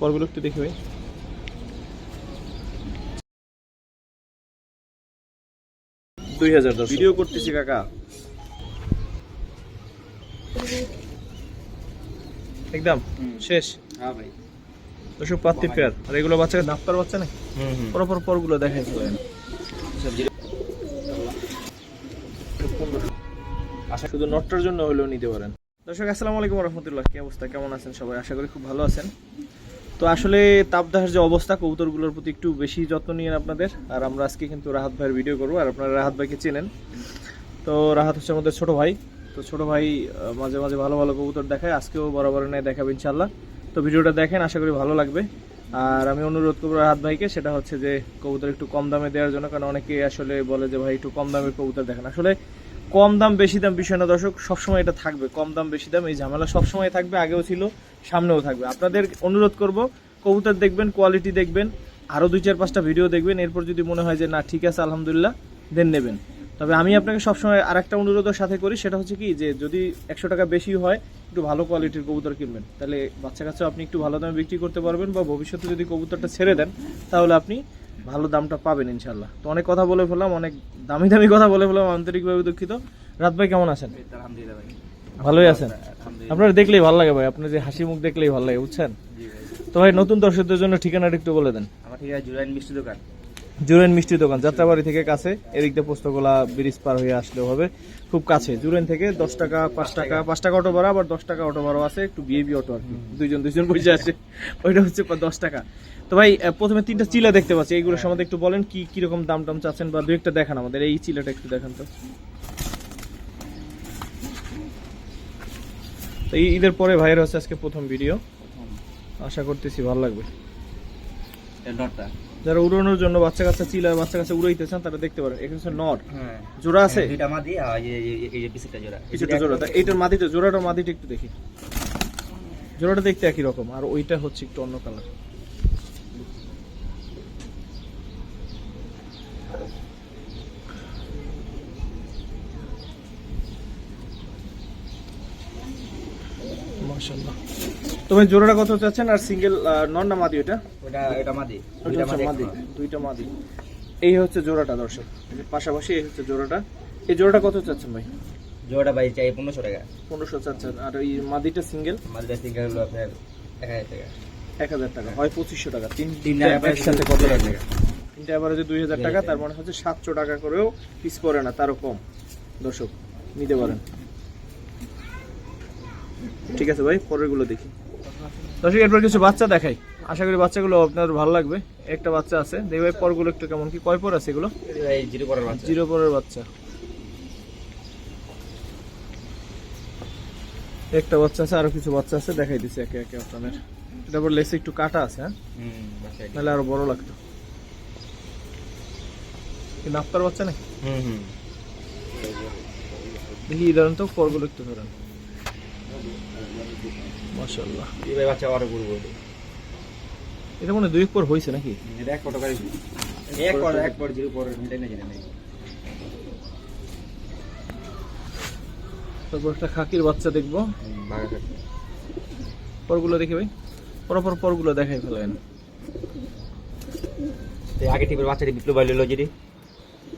পরগুলো একটু দেখি ভাই। দুই হাজার দশ ভিডিও করতেছি কাকা। একদম? শেষ? হ্যাঁ ভাই। পেয়ার। আর এগুলো বাচ্চাকে নাপ্তার বাচ্চা নাকি? হুম হুম। পর পর পরগুলো দেখাই ফেলেন আশা শুধু নটটার জন্য হলেও নিতে পারেন। দর্শক আসসালামু আলাইকুম রহমতুল্লাহ। কি অবস্থা? কেমন আছেন সবাই? আশা করি খুব ভালো আছেন। তো আসলে তাপদাহের যে অবস্থা, কবুতরগুলোর প্রতি একটু বেশি যত্ন নিয়েন আপনাদের। আর আমরা আজকে কিন্তু রাহাত ভাইয়ের ভিডিও করব। আর আপনারা রাহাত ভাইকে চেনেন। তো রাহাত হচ্ছে আমাদের ছোট ভাই। তো ছোট ভাই মাঝে মাঝে ভালো ভালো কবুতর দেখায়। আজকেও বরাবর নেয় দেখাবে ইনশাল্লাহ তো ভিডিওটা দেখেন, আশা করি ভালো লাগবে। আর আমি অনুরোধ করব রাহাত ভাইকে, সেটা হচ্ছে যে কবুতর একটু কম দামে দেওয়ার জন্য। কারণ অনেকে আসলে বলে যে, ভাই, একটু কম দামের কবুতর দেখেন। আসলে কম দাম, বেশি দাম বিষয় না দর্শক, সবসময় এটা থাকবে। কম দাম, বেশি দাম, এই ঝামেলা সবসময় থাকবে, আগেও ছিল, সামনেও থাকবে। আপনাদের অনুরোধ করব, কবুতর দেখবেন কোয়ালিটি দেখবেন আরও দুই চার পাঁচটা ভিডিও দেখবেন, এরপর যদি মনে হয় যে না, ঠিক আছে, আলহামদুলিল্লাহ দেন নেবেন। তবে আমি আপনাকে সবসময় আর একটা অনুরোধের সাথে করি সেটা হচ্ছে কি যে যদি একশো টাকা বেশি হয় একটু ভালো কোয়ালিটির কবুতর কিনবেন। তাহলে বাচ্চা কাচ্চা আপনি একটু ভালো দামে বিক্রি করতে পারবেন বা ভবিষ্যতে যদি কবুতরটা ছেড়ে দেন তাহলে আপনি ভালো দামটা পাবেন ইনশাল্লাহ তো অনেক কথা বলে ফেললাম অনেক দামি দামি কথা বলে ফেললাম আন্তরিকভাবে দুঃখিত। রাত ভাই কেমন আছেন? ভালোই আছেন? আপনার দেখলেই ভালো লাগে ভাই আপনার যে হাসি মুখ দেখলেই ভালো লাগে বুঝছেন? তো ভাই নতুন দর্শকদের জন্য ঠিকানাটা একটু বলে দেন। আমার ঠিক আছে জুরাইন মিষ্টি দোকান। জুরেন মিষ্টির দোকান যাত্রাবাড়ি থেকে কাছে এদিক দিয়ে পোস্তগোলা ব্রিজ পার হয়ে আসলেও হবে খুব কাছে। জুরেন থেকে দশ টাকা পাঁচ টাকা পাঁচ টাকা অটো ভাড়া আবার দশ টাকা অটো ভাড়াও আছে একটু বিএবি অটো আর কি। দুইজন দুইজন বসে আছে ওইটা হচ্ছে দশ টাকা। তো ভাই প্রথমে তিনটা চিলা দেখতে পাচ্ছি এইগুলোর সম্বন্ধে একটু বলেন কি কীরকম দাম টাম চাচ্ছেন বা দু একটা দেখান আমাদের এই চিলাটা একটু দেখান তো। এই ঈদের পরে ভাইয়ের হচ্ছে আজকে প্রথম ভিডিও। আশা করতেছি ভালো লাগবে। যারা উড়ানোর জন্য বাচ্চা কাচ্চা চিলা বাচ্চা কাচ্চা উড়াইতে চান তারা দেখতে পারেন। এখানে নট হ্যাঁ। জোড়া আছে? দুইটা মাদি আর এই যে- এই যে পিসিটা জোড়া। কিছুটা জোড়া। তা এইটার মাদিটা জোড়াটা মাদিটা একটু দেখি। জোড়াটা দেখতে একই রকম আর ওইটা হচ্ছে একটু অন্য কালার মাশাআল্লাহ। তো ভাই জোড়াটা কত চাচ্ছেন? আর সিঙ্গেল নন না মাদি ওটা ওটা এটা মাদি। দুইটা মাদি মাদি দুইটা মাদি। এই হচ্ছে জোড়াটা দর্শক। পাশাপাশি এই হচ্ছে জোড়াটা। এই জোড়াটা কত চাচ্ছেন ভাই? জোড়াটা ভাই চাই পনেরোশো টাকা। পনেরোশো চাচ্ছেন। আর এই মাদিটা সিঙ্গেল মাদিটা সিঙ্গেল হলো আপনার এক হাজার টাকা। এক হাজার টাকা। হয় পঁচিশশো টাকা। তিন তিনটা একসাথে কত দুই হাজার টাকা টাকা। তিনটা অ্যাভারেজে দুই হাজার টাকা তার মানে হচ্ছে সাতশো টাকা করেও পিস পড়ে না তারও কম। দর্শক নিতে পারেন। ঠিক আছে ভাই পরেরগুলো দেখি। দর্শক এরপর কিছু বাচ্চা দেখাই। আশা করি বাচ্চাগুলো আপনার ভালো লাগবে। একটা বাচ্চা আছে। দেখি ভাই পরগুলো একটু কেমন কি? কয় পর আছে এগুলো? জিরো পরের বাচ্চা। জিরো পরের বাচ্চা। একটা বাচ্চা আছে আরও কিছু বাচ্চা আছে। দেখাই দিছি একে একে আপনাদের। এটা আবার লেসে একটু কাটা আছে হ্যাঁ। নাহলে আরও বড় লাগতো। নাপ্তার বাচ্চা নাকি? হুম হুম। দেখি ধরেন তো পরগুলো একটু ধরেন। মাশাল্লাহ এই বাচ্চা আরও করব এটা মনে হয় দুই এক পর হয়েছে নাকি? এটা এক ফটো গাড়ি এক পর এক পর জিরো পর মিটাই না জানি তারপর একটা খাকির বাচ্চা দেখব। পরগুলো দেখি ভাই। পরপর পরগুলো দেখাই ফেলেন। তো আগে টিপের বাচ্চাটি বিপ্লব বাইল লজিরি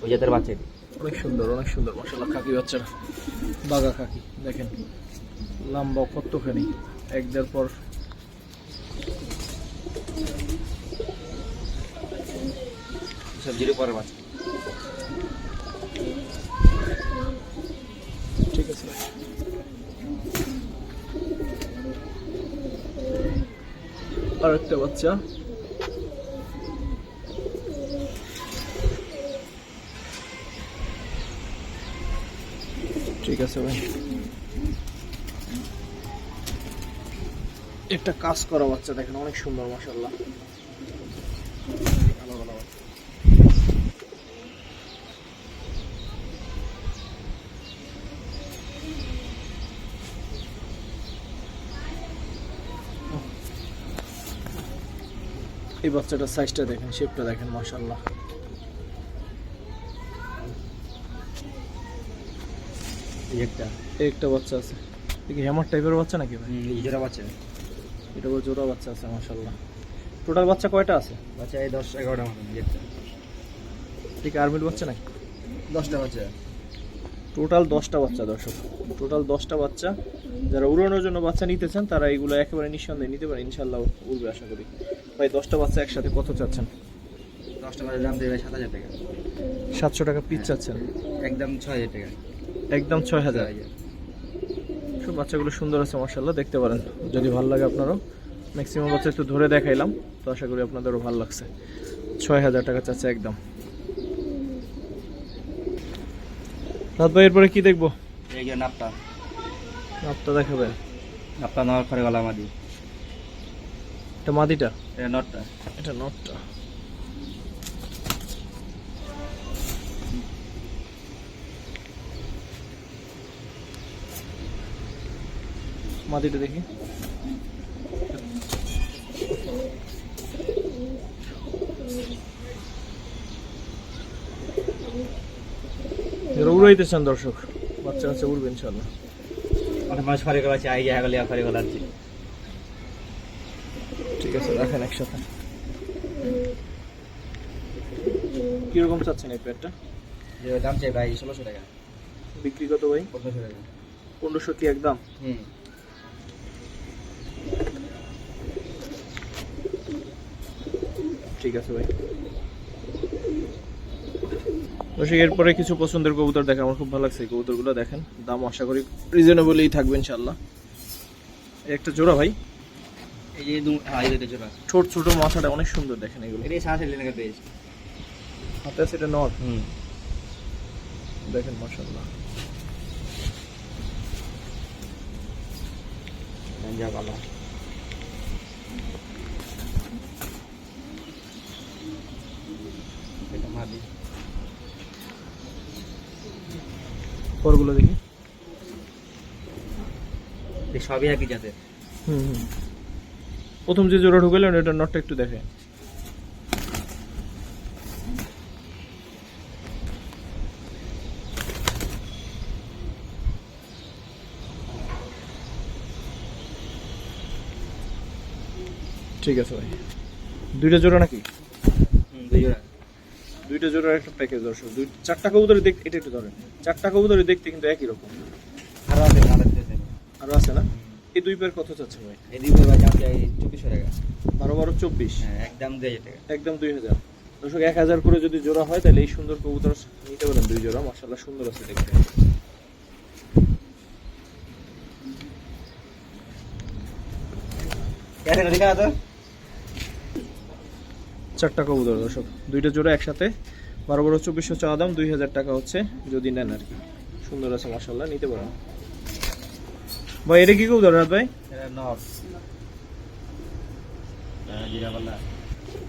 ওই জাতের বাচ্চাটি। অনেক সুন্দর অনেক সুন্দর মাশাল্লাহ খাকি বাচ্চারা বাগা খাকি দেখেন। লম্বা কতখানি। এক দেড় পর। সব জিরো পরের ঠিক আছে। আর একটা বাচ্চা। ঠিক আছে ভাই। একটা কাজ করা বাচ্চা দেখেন, অনেক সুন্দর মাসাল্লাহ এই বাচ্চাটার সাইজটা দেখেন শেপটা দেখেন মাশাল্লাহ এই একটা একটা বাচ্চা আছে। দেখি হ্যামার টাইপের বাচ্চা নাকি ভাই? জোড়া বাচ্চা। এটা বড় জোড়া বাচ্চা আছে মাশাল্লাহ টোটাল বাচ্চা কয়টা আছে? বাচ্চা এই দশ এগারোটা মতন ঠিক আর্মির বাচ্চা নাকি দশটা বাচ্চা। টোটাল দশটা বাচ্চা দর্শক। টোটাল দশটা বাচ্চা যারা উড়ানোর জন্য বাচ্চা নিতে চান তারা এগুলো একেবারে নিঃসন্দেহে নিতে পারে ইনশাল্লাহ উড়বে আশা করি। ভাই দশটা বাচ্চা একসাথে কত চাচ্ছেন? দশটা বাচ্চা দাম দেবে সাত হাজার টাকা। সাতশো টাকা পিস চাচ্ছেন? একদম ছয় হাজার টাকা। একদম ছয় হাজার। সব বাচ্চাগুলো সুন্দর আছে মার্শাল্লাহ দেখতে পারেন। যদি ভালো লাগে আপনারও। ম্যাক্সিমাম বাচ্চা একটু ধরে দেখাইলাম তো আশা করি আপনাদেরও ভালো লাগছে। ছয় হাজার টাকা চাচ্ছে একদম। রাত ভাই এরপরে কি দেখব? এই যে নাপটা। আপটা দেখাবেন নাপটা নেওয়ার পরে গলা মাদি। এটা মাদিটা? এটা নটটা। এটা নটটা। মাদিটা দেখি। এরা উড়াইতেছেন দর্শক। বাচ্চা কাচ্চা উড়বে ইনশাল্লাহ অনেক মানুষ ফারে আছে আই যায় গলা ফারে আছে ঠিক আছে রাখেন একসাথে। কীরকম চাচ্ছেন এই প্যাডটা দাম চাই ভাই ষোলোশো টাকা। বিক্রি কত ভাই? পনেরোশো টাকা। পনেরোশো কি একদম? হুম। ঠিক আছে ভাই। দর্শক এরপরে কিছু পছন্দের কবুতর দেখে আমার খুব ভালো লাগছে এই কবুতরগুলো দেখেন। দাম আশা করি রিজনেবলই থাকবে ইনশাল্লাহ একটা জোড়া ভাই। এই যে হ্যাঁ এই জোড়া। ছোট ছোট মাথাটা অনেক সুন্দর দেখেন এগুলো। সাড়ে সাত টাকা পেয়েছি। হাতে আছে এটা নট হুম। দেখেন মাশাল্লাহ গঞ্জা এটা পরগুলো দেখি। সবই একই জাতের। হুম হুম। প্রথম যে জোড়া ঢুকালেন এটা নটটা একটু দেখে ঠিক আছে ভাই। দুইটা জোড়া নাকি হুম দুই জোড়া দুইটা জোড়ার একটা প্যাকেজ দর্শক। দুই চারটা কবুতরে দেখতে এটা একটু ধরেন। চারটা কবুতরে দেখতে কিন্তু একই রকম। আরও আছে আরও আছে না? এই দুই পেয়ার কত চাচ্ছে ভাই? এই দুই ভাই দাম চাই চব্বিশশো টাকা। বারো বারো চব্বিশ। হ্যাঁ একদম দুই হাজার টাকা। একদম দুই হাজার। দর্শক এক হাজার করে যদি জোড়া হয় তাহলে এই সুন্দর কবুতর নিতে পারেন দুই জোড়া। মাসাল্লাহ সুন্দর আছে দেখতে। চারটা কবুতর দর্শক। দুইটা জোড়া একসাথে। বারো বারো চব্বিশশো চাওয়া দাম দুই হাজার টাকা হচ্ছে যদি নেন আর কি। সুন্দর আছে মাসাল্লাহ নিতে পারেন। ভাই এটা কি কেউ রাত ভাই?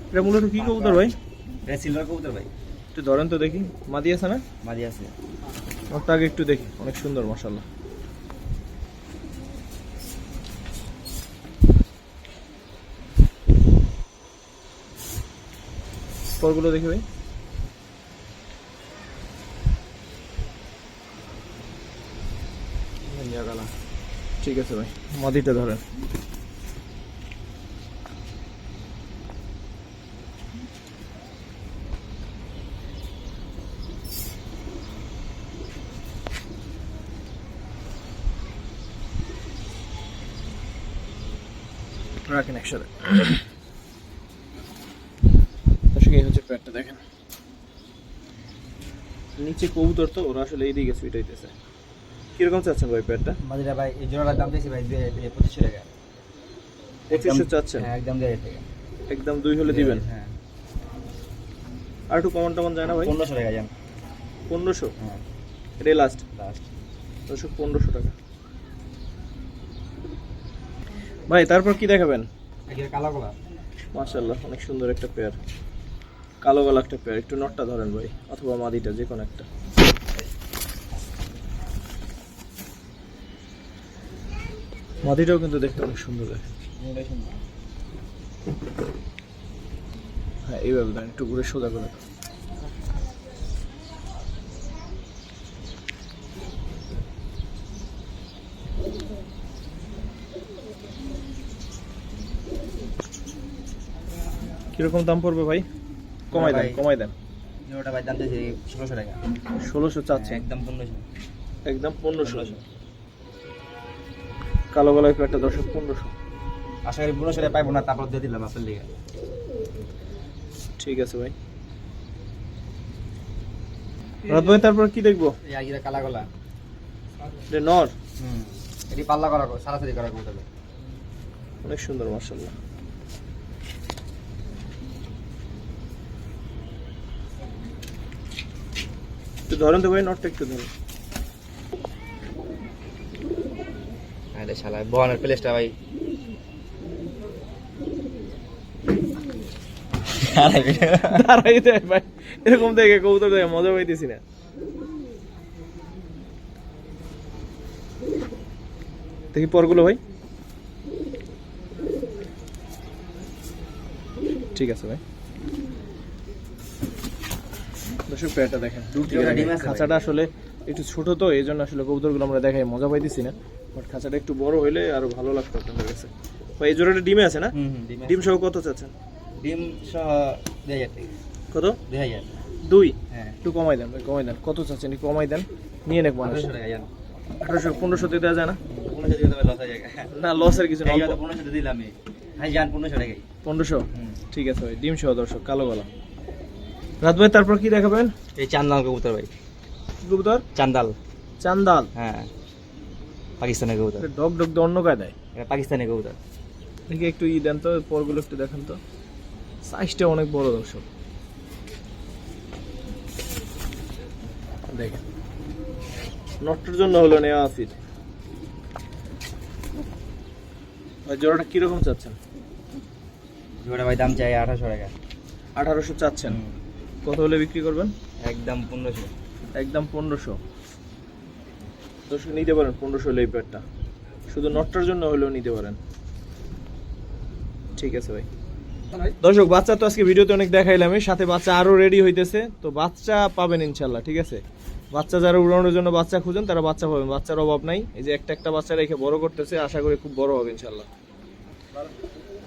এটা মূলত কি কবুতর ভাই? সিলভার কবুতর ভাই। একটু ধরেন তো দেখি মাদি আছে না? মাঝি আছে। ওটা আগে একটু দেখি অনেক সুন্দর মাসাল্লাহ পরগুলো দেখি ভাই। ঠিক আছে ভাই। মাদিটা ধরেন। রাখেন একসাথে। এই হচ্ছে প্যাডটা দেখেন। নিচে কবুতর তো ওরা আসলে এই এইদিকে সুইট হইতেছে কীরকম চাচ্ছেন ভাই প্যাডটা মাঝিরা ভাই এই জোড়াটার দাম চাইছি ভাই পঁচিশশো টাকা। পঁচিশশো চাচ্ছেন? হ্যাঁ একদম হাজার টাকা। একদম দুই হলে দিবেন? হ্যাঁ। আর একটু কমন টমন যায় না ভাই? পনেরোশো টাকা যান। পনেরোশো? হ্যাঁ। এটাই লাস্ট লাস্ট দর্শক পনেরোশো টাকা। ভাই তারপর কি দেখাবেন? কালো কলা মাশাল্লাহ অনেক সুন্দর একটা পেয়ার। কালো গলা একটা পেয়ার। একটু নটটা ধরেন ভাই অথবা মাদিটা যে কোনো একটা। মাদিটাও কিন্তু দেখতে অনেক সুন্দর দেখে হ্যাঁ এইভাবে দেন একটু ঘুরে সোজা করে। কীরকম দাম পড়বে ভাই? কমাই দেন। কমাই দেন। ওটা ভাই দাম দিয়েছে ষোলোশো টাকা। ষোলোশো চাচ্ছে। একদম পনেরোশো। একদম পনেরোশো। কালো গলায় পেয়ারটা দর্শক পনেরোশো। আশা করি পনেরোশো পাইবো না তারপর দিয়ে দিলাম আপনার লিগে। ঠিক আছে ভাই। রাত ভাই তারপর কি দেখব? এই আগিরা কালা গলা। এটা নর। হুম এটি পাল্লা করা সারাসারি করা করতে অনেক সুন্দর মার্শাল্লাহ একটু ধরেন তো ভাই নটটা একটু ধরেন। শালা বহানের প্লেসটা ভাই। দাঁড়াই দেয় ভাই এরকম দেখে কবুতর দেখে মজা পাইতেছি না। দেখি পরগুলো ভাই। ঠিক আছে ভাই। দর্শক পেয়ারটা দেখেন। খাঁচাটা আসলে একটু ছোট তো এই জন্য আসলে কবুতরগুলো আমরা দেখাই মজা পাইতেছি না। বাট খাঁচাটা একটু বড় হইলে আরও ভালো লাগতো আপনাদের কাছে। ভাই এই জোড়াটা ডিমে আছে না? ডিম সহ কত চাচ্ছেন? ডিম সহ দুই হাজার কত? দুই হাজার। দুই? হ্যাঁ। একটু কমাই দেন কমাই দেন। কত চাচ্ছেন? কমাই দেন। নিয়ে পনেরোশো টাকা জান। আঠারোশো পনেরোশোতে দেওয়া যায় না? পনেরোশো না লসের কিছু না পনেরোশো দিলাম হ্যাঁ জান পনেরোশো টাকাই পনেরোশো? ঠিক আছে ভাই ডিম সহ দর্শক কালো গলা। রাত ভাই তারপর কি দেখাবেন? এই চান্দাল কবুতর ভাই। কবুতর? চান্দাল। চান্দাল। হ্যাঁ। পাকিস্তানের কবুতর। ডগ ডগ দিয়ে অন্য গায়ে দেয়? এটা পাকিস্তানি কবুতর। দেখি একটু ই দেন তো পরগুলো একটু দেখেন তো। সাইজটা অনেক বড় দর্শক। দেখেন। নটটার জন্য হলো নেওয়া ভাই জোড়াটা কীরকম চাচ্ছেন? জোড়া ভাই দাম চাই আঠাশো টাকা। আঠারোশো চাচ্ছেন। কত হলে বিক্রি করবেন? একদম পনেরোশো। একদম পনেরোশো। দর্শক নিতে পারেন পনেরোশো হলে এই প্যাডটা শুধু নটটার জন্য হলেও নিতে পারেন। ঠিক আছে ভাই। দর্শক বাচ্চা তো আজকে ভিডিওতে অনেক দেখাইলাম সাথে বাচ্চা আরও রেডি হইতেছে। তো বাচ্চা পাবেন ইনশাল্লাহ ঠিক আছে? বাচ্চা যারা উড়ানোর জন্য বাচ্চা খুঁজেন তারা বাচ্চা পাবেন। বাচ্চার অভাব নাই। এই যে একটা একটা বাচ্চা রেখে বড় করতেছে আশা করি খুব বড় হবে ইনশাল্লাহ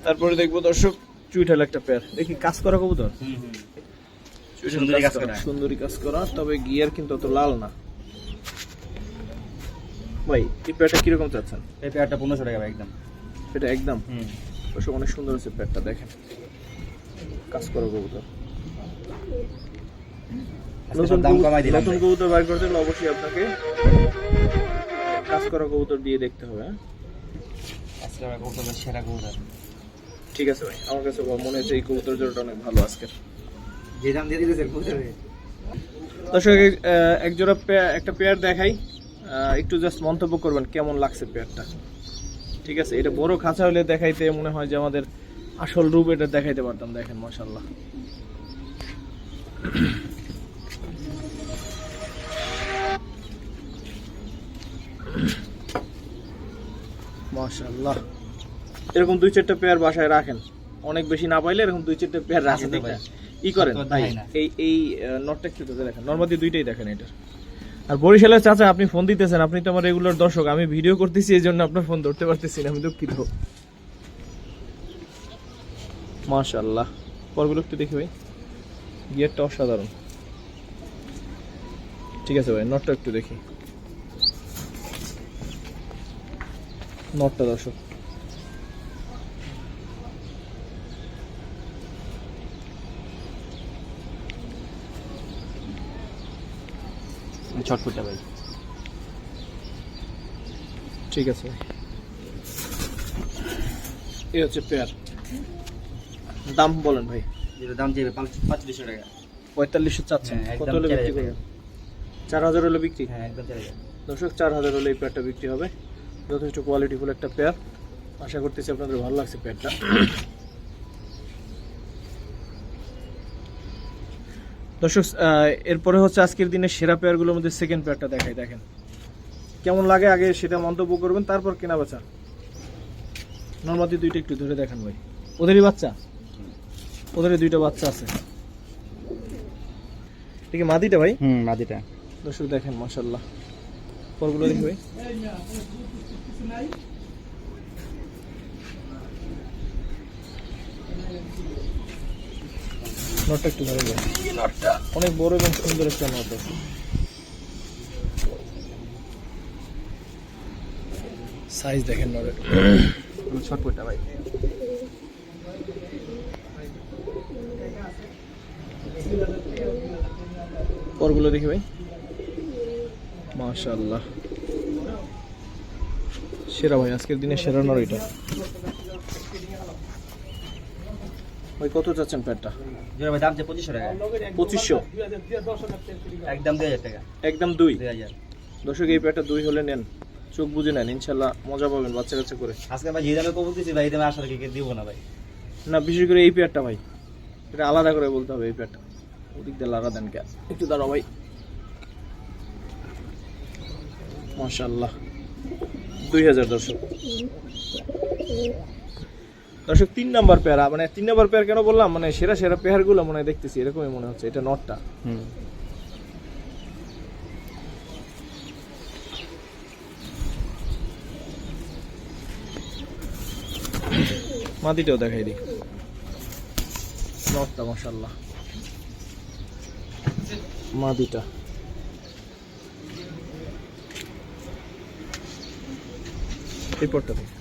তারপরে দেখব দর্শক চুইঠাল একটা পেয়ার দেখি কাজ করা কবুতর। সুন্দরী কাজ করা। তবে গিয়ার কিন্তু অত লাল না। ভাই এই পেয়ারটা কীরকম চাচ্ছেন? এই পেয়ারটা পনেরোশো টাকা ভাই একদম। এটা একদম? হুম। অবশ্য অনেক সুন্দর আছে পেয়ারটা দেখেন। কাজ করা কবুতর। দাম কমাই দিলাম নতুন কবুতর বার করতে হলে অবশ্যই আপনাকে কাজ করা কবুতর দিয়ে দেখতে হবে হ্যাঁ? আজকে আমার কবুতরের সেরা কবুতর। ঠিক আছে ভাই আমার কাছে মনে হচ্ছে এই কবুতর জোড়াটা অনেক ভালো আজকের। যে দাম দিয়ে দিতেছে কবুতরে। দর্শক এক- জোড়া একটা পেয়ার দেখাই। একটু জাস্ট মন্তব্য করবেন কেমন লাগছে পেয়ারটা? ঠিক আছে এটা বড় খাঁচা হলে দেখাইতে মনে হয় যে আমাদের আসল রূপ এটা দেখাইতে পারতাম দেখেন মাশাল্লাহ মাশাল্লাহ এরকম দুই চারটা পেয়ার বাসায় রাখেন। অনেক বেশি না পাইলে এরকম দুই চারটা পেয়ার রাখেন। ই করেন। এই এই নটটা একটু দেখেন নর্মালি দুইটাই দেখেন এটা। আর বরিশালের চাচা, আপনি ফোন দিতেছেন, আপনি তো আমার রেগুলার দর্শক, আমি ভিডিও করতেছি, এই জন্য আপনার ফোন ধরতে পারতেছি না, আমি দুঃখিত। মাশাল্লাহ পরগুলো একটু দেখি ভাই। গিয়ারটা অসাধারণ। ঠিক আছে ভাই, নটটা একটু দেখি। নটটা দর্শক। ছটফুটটা ভাই ঠিক আছে। এই হচ্ছে পেয়ার। দাম বলেন ভাই। যেটা দাম চাইবে পাঁচচল্লিশশো টাকা। পঁয়তাল্লিশশো চাচ্ছেন। হ্যাঁ, কত হলে বিক্রি করবেন? চার হাজার হলে বিক্রি? হ্যাঁ একদম চার হাজার দর্শক চার হাজার হলে এই পেয়ারটা বিক্রি হবে। যথেষ্ট কোয়ালিটিফুল একটা পেয়ার। আশা করতেছি আপনাদের ভালো লাগছে পেয়ারটা। দর্শক এরপরে হচ্ছে আজকের দিনে সেরা পেয়ারগুলোর মধ্যে সেকেন্ড পেয়ারটা দেখাই দেখেন। কেমন লাগে আগে সেটা মন্তব্য করবেন তারপর কেনা বেচা। নর্মাদি দুইটা একটু ধরে দেখেন ভাই। ওদেরই বাচ্চা? ওদেরই দুইটা বাচ্চা আছে। ঠিক আছে মাদিটা ভাই? হুম মাদিটা। দর্শক দেখেন মাশাল্লাহ পরগুলো দেখি ভাই। নটটা একটু ধরে যায় নটটা। অনেক বড় এবং সুন্দর একটা নট আছে। সাইজ দেখেন নটের। ছটপটটা ভাই। পরগুলো দেখি ভাই। মাশাআল্লাহ। সেরা ভাই আজকের দিনে সেরা নর এটা। ভাই কত চাচ্ছেন প্যাডটা জোড়া ভাই দাম যে পঁচিশশো টাকা। পঁচিশশো? একদম দুই হাজার টাকা। একদম দুই? দুই হাজার। দর্শক এই প্যাডটা দুই হলে নেন। চোখ বুঝে নেন ইনশাল্লাহ মজা পাবেন বাচ্চা কাচ্চা করে। আজকে ভাই যে দামে কবুল দিচ্ছি ভাই এই দামে আসলে কি দিব না ভাই। না বিশেষ করে এই পেয়ারটা ভাই। এটা আলাদা করে বলতে হবে এই পেয়ারটা ওদিক দিয়ে লারা দেন কে? একটু দাঁড়াও ভাই। মাশাল্লাহ। দুই হাজার দর্শক। দর্শক তিন নাম্বার পেয়ারা মানে তিন নাম্বার পেয়ার কেন বললাম? মানে সেরা সেরা পেয়ারগুলো মনে হয় দেখতেছি এরকমই মনে হচ্ছে এটা নটটা। মাটিটাও দেখাই দিই। নটটা মাশাল্লাহ মাদিটা এই পটটা দিই।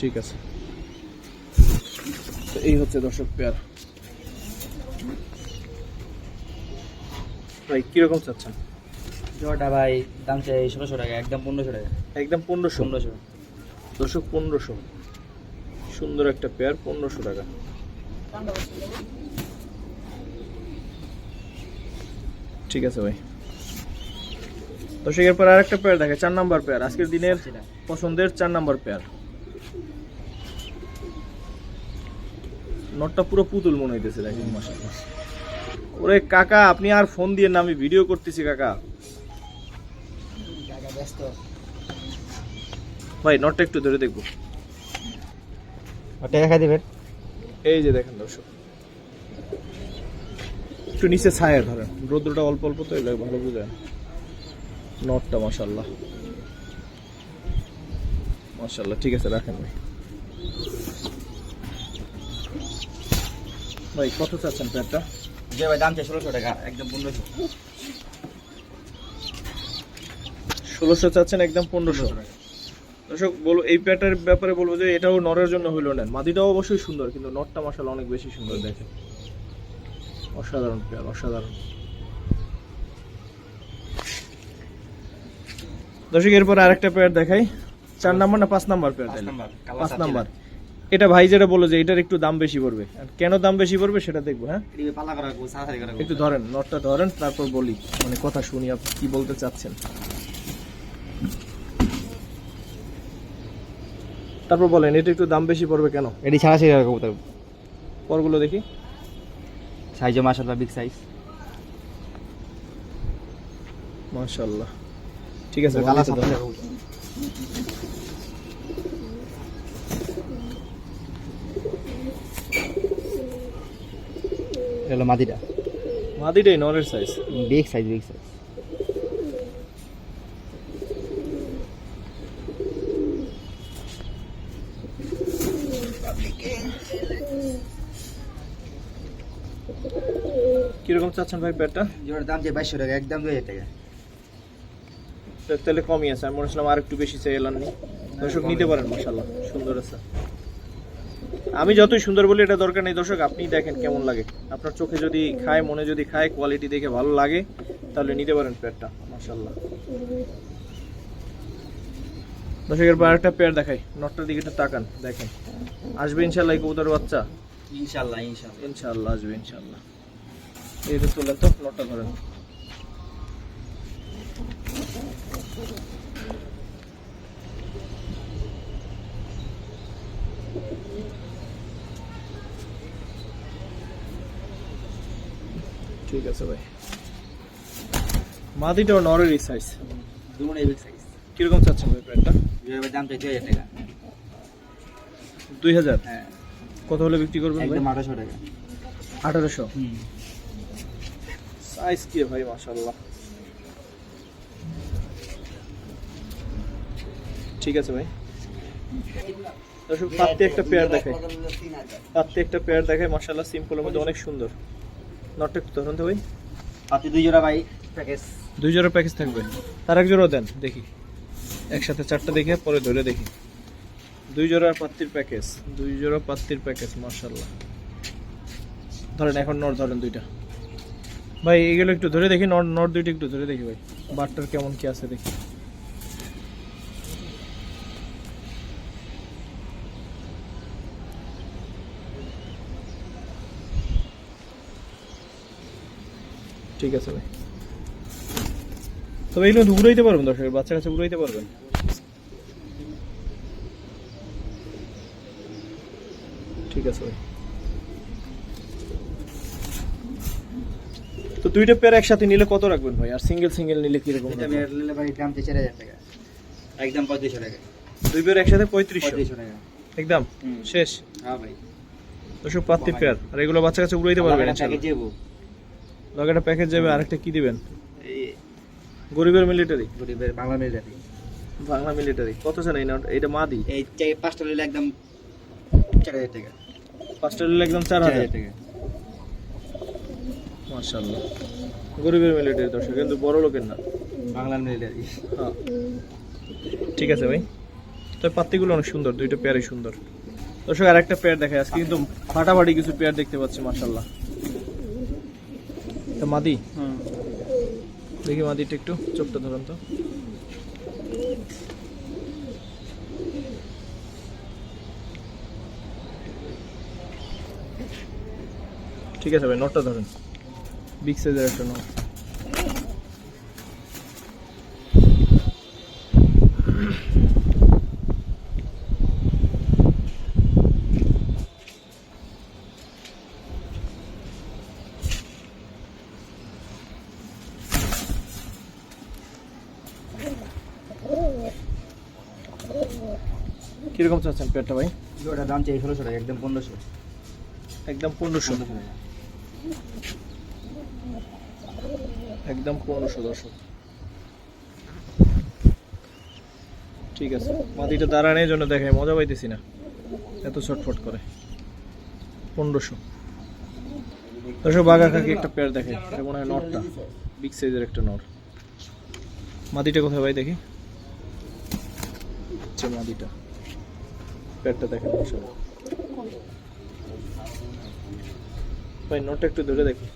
ঠিক আছে। তো এই হচ্ছে দর্শক পেয়ার। ভাই কীরকম চাচ্ছেন? জোড়াটা ভাই দাম চাই ষোলোশো টাকা একদম পনেরোশো টাকা। একদম পনেরোশো? পনেরোশো। দর্শক পনেরোশো। সুন্দর একটা পেয়ার পনেরোশো টাকা। ঠিক আছে ভাই। দর্শক এরপর আর একটা পেয়ার দেখে চার নাম্বার পেয়ার। আজকের দিনের পছন্দের চার নাম্বার পেয়ার। নটটা পুরো পুতুল মনে হইতেছে দেখেন মাসাল্লাহ ওরে কাকা আপনি আর ফোন দিয়ে না আমি ভিডিও করতেছি কাকা। ভাই নটটা একটু ধরে দেখব। খাই দেবেন। এই যে দেখেন দর্শক। একটু নিচে ছায়া ধরেন। রোদ্রটা অল্প অল্প তো এগুলো ভালো বুঝেন নটটা মাসাল্লাহ মাসাল্লাহ ঠিক আছে রাখেন ভাই। ভাই কত চাচ্ছেন প্যাডটা যে ভাই দাম চাই ষোলোশো টাকা একদম পনেরোশো। ষোলোশো চাচ্ছেন একদম পনেরোশো। দর্শক বলো এই প্যাটার ব্যাপারে বলব যে এটাও নরের জন্য হইল নেন মাদিটাও অবশ্যই সুন্দর কিন্তু নটটা মাসাল অনেক বেশি সুন্দর দেখে অসাধারণ পেয়ার অসাধারণ। দর্শক এরপর আরেকটা পেয়ার দেখাই। চার নাম্বার না পাঁচ নাম্বার পেয়ার পাঁচ? নাম্বার, এটা ভাই যেটা বলো যে এটার একটু দাম বেশি পড়বে। আর কেন দাম বেশি পড়বে সেটা দেখব হ্যাঁ? একটু ধরেন নটটা ধরেন তারপর বলি। মানে কথা শুনি আপনি কি বলতে চাচ্ছেন? তারপর বলেন এটা একটু দাম বেশি পড়বে কেন? এটি ছাড়া সেই কবুতর। পরগুলো দেখি। সাইজও মাসাল্লাহ বিগ সাইজ মাশাআল্লাহ। ঠিক আছে কালা হলো মাদিটা মাদিটাই নরের size big size big size কীরকম চাচ্ছেন ভাই প্যাডটা জোড়ার দাম যে বাইশশো টাকা একদম দুই হাজার টাকা। তাহলে কমই আছে আমি মনে হচ্ছিলাম আর একটু বেশি চাইলাম নি। দর্শক নিতে পারেন মাশাআল্লাহ সুন্দর আছে। আমি যতই সুন্দর বলি এটা দরকার নেই। দর্শক আপনি দেখেন কেমন লাগে। আপনার চোখে যদি খায় মনে যদি খায় কোয়ালিটি দেখে ভালো লাগে তাহলে নিতে পারেন পেয়ারটা মাশাআল্লাহ। দর্শক এরপর আরেকটা পেয়ার দেখাই। নটটার দিকে একটু তাকান দেখেন। আসবে ইনশাল্লাহ কবুতর বাচ্চা? ইনশাল্লাহ ইনশাল্লাহ ইনশাআল্লাহ আসবে ইনশাআল্লাহ। এই তো তোলেন তো নটটা ধরেন। ঠিক আছে ভাই। নরেরই সাইজ বিগ সাইজ কীরকম চাচ্ছেন ভাই প্যান্টটা দাম চাই দুই হাজার টাকা। দুই হাজার? হ্যাঁ। কত হলে বিক্রি করবেন একদম টাকা। আঠারোশো? সাইজ কি ভাই মাশাআল্লাহ। ঠিক আছে ভাই। দর্শক পাত্তে একটা পেয়ার দেখায় পাত্তে একটা পেয়ার দেখায় মাশাআল্লাহ সিম্পলের মধ্যে অনেক সুন্দর। নটটা একটু ধরুন তো ভাই পাতি দুই জোড়া ভাই প্যাকেজ দুই জোড়া প্যাকেজ থাকবে। তার এক জোড়া দেন দেখি। একসাথে চারটা দেখে পরে ধরে দেখি। দুই জোড়া পাত্তির প্যাকেজ দুই জোড়া পাত্তির প্যাকেজ মার্শাল্লাহ ধরেন এখন নট ধরেন দুইটা। ভাই এগুলো একটু ধরে দেখি নট নট দুইটা একটু ধরে দেখি ভাই। বাটটার কেমন কি আছে দেখি। ঠিক আছে ভাই। তবে এগুলো উড়াইতে পারবেন দর্শক বাচ্চা কাছে উড়াইতে পারবেন। ঠিক আছে ভাই। তো দুইটা পেয়ার একসাথে নিলে কত রাখবেন ভাই? আর সিঙ্গেল সিঙ্গেল নিলে এটা মেয়ের নিলে ভাই দাম টাকা। একদম পঁয়ত্রিশশো টাকা। দুই পেয়ার একসাথে পঁয়ত্রিশশো? পঁয়ত্রিশশো টাকা। একদম? শেষ? হ্যাঁ ভাই। পেয়ার আর এগুলো বাচ্চা কাছে উড়াইতে পারবেন প্যাকেজ যাব লগে একটা প্যাকেজ যাবে আরেকটা কি দিবেন? গরিবের মিলিটারি গরিবের বাংলা মিলিটারি বাংলা মিলিটারি কত চান এই নট এটা মাদি এই পাঁচটা নিলে একদম চার হাজার টাকা। পাঁচটা নিলে একদম চার হাজার। টাকা। মাশাল্লাহ গরিবের মিলিটারি দর্শক কিন্তু বড় লোকের না। বাংলা মিলিটারি হ্যাঁ। ঠিক আছে ভাই। তবে পাত্তিগুলো অনেক সুন্দর দুইটা পেয়ারই সুন্দর। দর্শক আর একটা পেয়ার দেখায় আজকে কিন্তু ফাটাফাটি কিছু পেয়ার দেখতে পাচ্ছি মাশাল্লাহ তা মাদি। দেখি মাদিটা একটু চোখটা ধরুন তো। ঠিক আছে ভাই নটটা ধরুন। বিগ সাইজের একটা নট কীরকম চাচ্ছেন পেয়ারটা ভাই? ওটা দাম চাই ষোলোশো টাকা একদম পনেরোশো। একদম পনেরোশো। একদম পনেরোশো দর্শক। ঠিক আছে। মাটিটা দাঁড়ানোর জন্য দেখায় মজা পাইতেছি না। এত ছটফট করে। পনেরোশো। দর্শক বাঘা কাকি একটা পেয়ার দেখে। এটা মনে হয় নটটা। বিগ সাইজের একটা নট। মাটিটা কোথায় ভাই দেখি? মাটিটা। পেয়ারটা দেখেন দর্শক ভাই নটটা একটু ধরে দেখি।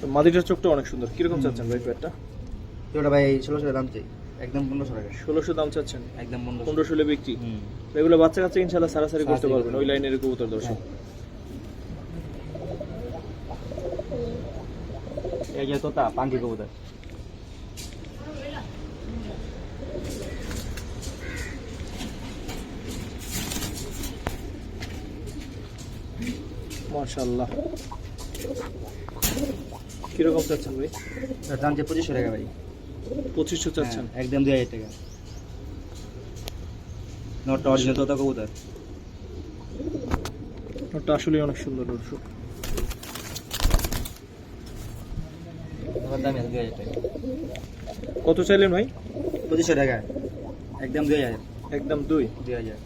তো মাদিটার চোখটা অনেক সুন্দর। কীরকম চাচ্ছেন ভাই পেয়ারটা ওটা ভাই ষোলোশো দাম চাই একদম পনেরোশো টাকা। ষোলোশো দাম চাচ্ছেন? একদম পনেরোশো। পনেরোশো হলে বিক্রি? হুম। এগুলো বাচ্চা কাচ্চা ইনশাল্লাহ সারাসারি করতে পারবেন ওই লাইনের কবুতর দর্শক। এই যে তোতা পাঙ্কি কবুতর। মাশাল্লাহ কীরকম চাচ্ছেন ভাই? দাম চাই পঁচিশশো টাকা ভাই। পঁচিশশো চাচ্ছেন। হ্যাঁ, একদম দুই হাজার টাকা। নটটা অরিজিনাল তোতা কবুতর। ওটা আসলে অনেক সুন্দর দর্শক। কত চাইলেন ভাই? পঁচিশশো টাকা। একদম দুই হাজার। একদম দুই? দুই হাজার।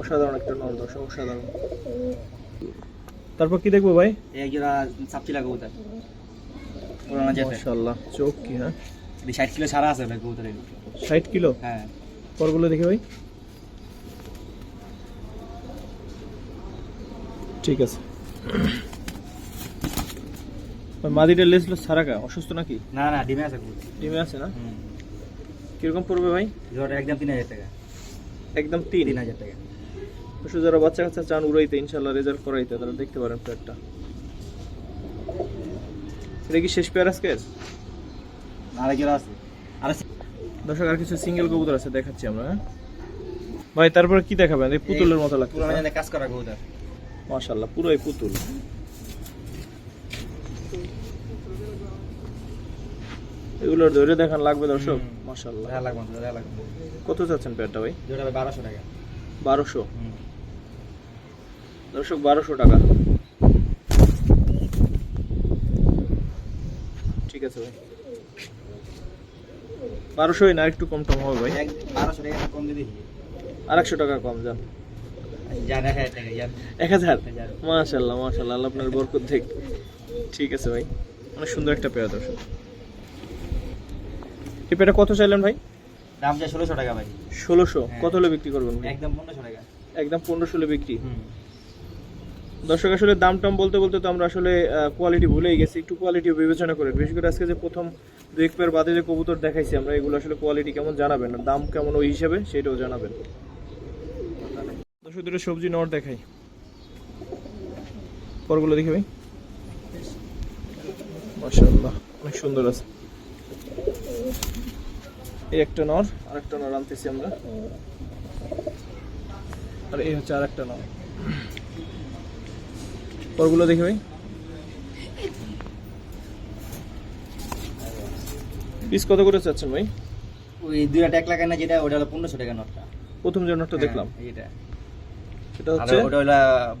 অসাধারণ একটা নল দর্শক অসাধারণ। তারপর কি দেখব ভাই? এক জোড়া সাপচিলা কবুতর। পুরানো যেতে চোখ কি হ্যাঁ? কিলো সারা আছে ভাই কবুতরের। ষাট কিলো? হ্যাঁ। পরগুলো দেখি ভাই। ঠিক আছে। ওই মাদিটা লেসলো সারাকা অসুস্থ নাকি? না না ডিমে আছে ডিমে আছে না? কীরকম পড়বে ভাই? জোড়াটা একদম তিন হাজার টাকা। একদম তিন? তিন হাজার টাকা। অবশ্য যারা বাচ্চা কাচ্চা চান উড়াইতে ইনশাল্লাহ রেজাল্ট করাইতে তারা দেখতে পারেন প্লেয়ারটা এটা কি শেষ পেয়ার আজকের আর এক জোড়া আছে। আর দর্শক আর কিছু সিঙ্গেল কবুতর আছে দেখাচ্ছি আমরা হ্যাঁ? ভাই তারপরে কি দেখাবেন? এই পুতুলের মতো লাগছে পুরানো জানে কাজ করা কবুতর। মাশাল্লাহ পুরোই পুতুল। এগুলোর ধরে দেখান লাগবে দর্শক। মাশাল্লাহ দেখা লাগবে দেখা লাগবে কত চাচ্ছেন পেয়ারটা ভাই? জোড়া ভাই বারোশো টাকা। বারোশো। হুম। দর্শক বারোশো টাকা। আছে ভাই। বারোশোই না একটু কম টম হবে ভাই। বারোশো টাকা কম দিয়ে আর একশো টাকা কম যান। এক হাজার। মাশাল্লাহ মাশাল্লাহ আল্লাহ আপনার বরকত দেখ। ঠিক আছে ভাই অনেক সুন্দর একটা পেয়ার দর্শক। এই কত চাইলেন ভাই? দাম যায় ষোলোশো টাকা ভাই। ষোলোশো। হ্যাঁ। কত হলে বিক্রি করবেন একদম পনেরোশো টাকা। একদম পনেরোশো হলে বিক্রি। হুম। দর্শক, আসলে দাম টাম বলতে বলতে তো আমরা আসলে কোয়ালিটি ভুলেই গেছি। একটু কোয়ালিটি বিবেচনা করে বিশেষ করে আজকে যে প্রথম দু এক পেয়ার বাদে যে কবুতর দেখাইছি আমরা, এগুলো আসলে কোয়ালিটি কেমন জানাবেন? দাম কেমন ওই হিসাবে সেটাও জানাবেন। দর্শক, দুটো সবজি নর দেখাই। পরগুলো দেখি ভাই। মাশাআল্লাহ, অনেক সুন্দর আছে। এই একটা নর আর একটা নর আনতেছি আমরা। আর এই হচ্ছে আর একটা নর। পরগুলো দেখি ভাই। পিস কত করে চাচ্ছেন ভাই? ওই দুই আট এক লাখ না যেটা ওটা হলো পনেরোশো টাকা নোটটা। প্রথম যে নটটা দেখলাম। হ্যাঁ, এইটা। সেটা আর হচ্ছে ওটা হলো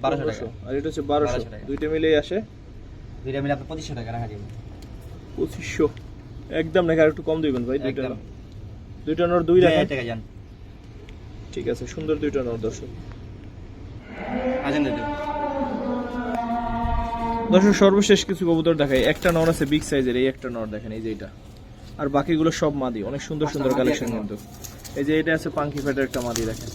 বারোশো টাকা। আর এটা হচ্ছে বারোশো। টাকা। দুইটা মিলেই আসে। দুইটা মিলে আপনার পঁচিশশো টাকা রাখা যাবে। পঁচিশশো। একদম নাকি আর একটু কম দিবেন ভাই? দুইটা দুইটা নর দুই রাখেন? টাকা যান। ঠিক আছে সুন্দর দুইটা নর দর্শক। আছেন দাদু। দর্শক সর্বশেষ কিছু কবুতর দেখাই। একটা নর আছে বিগ সাইজের এই একটা নর দেখেন এই যে এটা। আর বাকিগুলো সব মাদি অনেক সুন্দর সুন্দর কালেকশন কিন্তু। এই যে এটা আছে পাঙ্কি ফ্যাটের একটা মাদি দেখেন।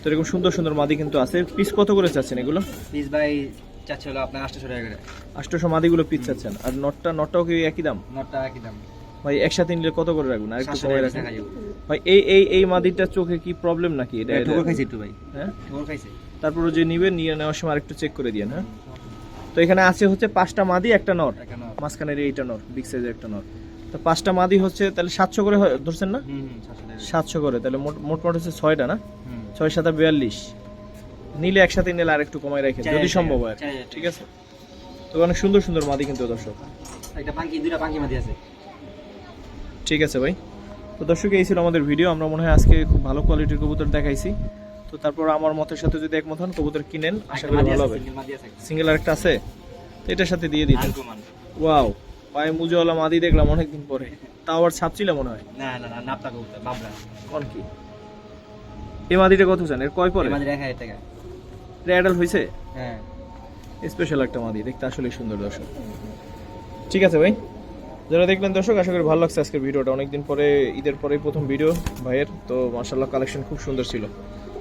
তো এরকম সুন্দর সুন্দর মাদি কিন্তু আছে। পিস কত করে চাচ্ছেন এগুলো? পিস বাই চাচ্ছে হলো আপনার আটশোশো টাকা করে। আটশোশো মাদিগুলো পিস চাচ্ছেন। আর নটটা নটটাও কি একই দাম? নোটটা একই দাম। ভাই একসাথে নিলে কত করে রাখবেন? আর একটু সাতশো কমাই টাকা রাখেন। রাখা যাবে ভাই এই এই এই মাদিটার চোখে কি প্রবলেম নাকি? এটা এটা ঠোকর খাইছে একটু ভাই। হ্যাঁ? ঠোকর খাইছে। তারপরে যে নিবেন নিয়ে নেওয়ার সময় আরেকটু চেক করে দিয়েন হ্যাঁ? তো এখানে আছে হচ্ছে পাঁচটা মাদি একটা নর। মাঝখানের এইটা নর বিগ সাইজের একটা নর। তো পাঁচটা মাদি হচ্ছে তাহলে সাতশো করে ধরছেন না? সাতশো করে তাহলে মোট মোট মোট হচ্ছে ছয়টা না? ছয় সাথে বিয়াল্লিশ। নিলে একসাথে নিলে আরেকটু কমাই রাখেন চার যদি সম্ভব হয়। ঠিক আছে? তো অনেক সুন্দর সুন্দর মাদি কিন্তু দর্শক। একটা পাঙ্কি দুইটা পাঙ্কি মাদি আছে। ঠিক আছে ভাই। তো দর্শক এই ছিল আমাদের ভিডিও আমরা মনে হয় আজকে খুব ভালো কোয়ালিটির কবুতর দেখাইছি। তো তারপর আমার মতের সাথে যদি একমত হন কবুতর কিনেন আশা করি ভালো হবে। সিঙ্গেল আরেকটা আছে? তো এটার সাথে দিয়ে দিন ওয়াও পায়ে মুজওয়ালা মাদি দেখলাম অনেকদিন পরে। তাও আবার ছাপছিল মনে হয়? না না না নাপটা কবুতর বাবরা কোন কি? এই মাদিটা কত জানেন এর কয় পরে? মাদি এক হাজার টাকা রেডাল হয়েছে? হ্যাঁ। স্পেশাল একটা মাদি দেখতে আসলে সুন্দর দর্শক। ঠিক আছে ভাই যারা দেখলেন দর্শক আশা করি ভালো লাগছে আজকের ভিডিওটা। অনেকদিন পরে ঈদের পরে প্রথম ভিডিও ভাইয়ের তো মার্শাল্লাহ কালেকশন খুব সুন্দর ছিল।